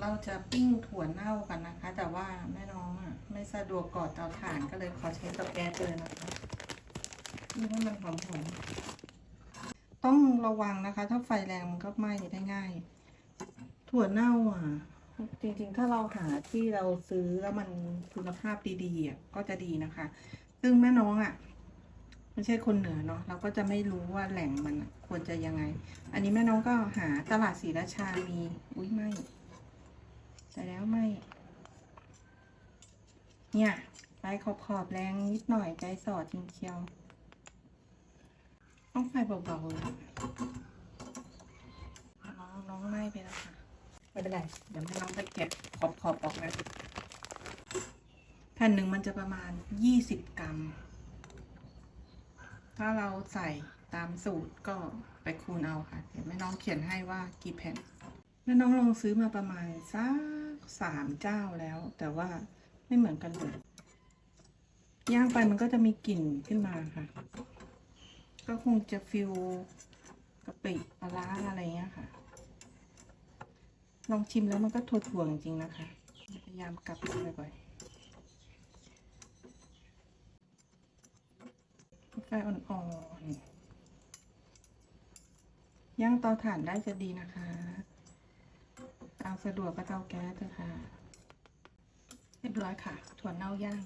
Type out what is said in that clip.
เราจะปิ้งถั่วเน่ากันนะคะ แต่ว่าแม่น้องอะไม่สะดวกก่อเตาถ่านก็เลยขอใช้เตาแก๊สเลยนะคะนี่ให้มันหอมๆต้องระวังนะคะ ถ้าไฟแรงมันก็ไหม้ได้ง่าย ถั่วเน่าอะ จริงๆ ถ้าเราหาที่เราซื้อแล้วมันคุณภาพดีๆอะก็จะดีนะคะ ซึ่งแม่น้องอะไม่ใช่คนเหนือเนาะเราก็จะไม่รู้ว่าแหล่งมันควรจะยังไง อันนี้แม่น้องก็หาตลาดศรีราชามีอุ้ยไม่แต่แล้วไม่ เนี่ยไฟขอบขอบๆแรงนิดหน่อยใจสอดจริงเชียว ต้องไฟเบาๆเลยน้องน้องไหม้ไปแล้วค่ะ ไม่เป็นไร เดี๋ยวแม่น้องไปเก็บขอบขอบๆออกนะแผ่นหนึ่งมันจะประมาณยี่สิบกรัม ถ้าเราใส่ตามสูตรก็ไปคูณเอาค่ะ เดี๋ยวแม่น้องเขียนให้ว่ากี่แผ่นแม่น้องลองซื้อมาประมาณสักสามเจ้าแล้ว แต่ว่า ไม่เหมือนกันเลยย่างไปมันก็จะมีกลิ่นขึ้นมาค่ะ ก็คงจะฟิลกะปิปลาอะไรเงี้ยค่ะ ลองชิมแล้วมันก็ถั่วๆจริงนะคะ พยายามกลับบ่อยๆไฟอ่อนๆย่างเตาถ่านได้จะดีนะคะ เอาสะดวกก็เตาแก๊สเถอะค่ะ เรียบร้อยค่ะ ถั่วเน่าย่าง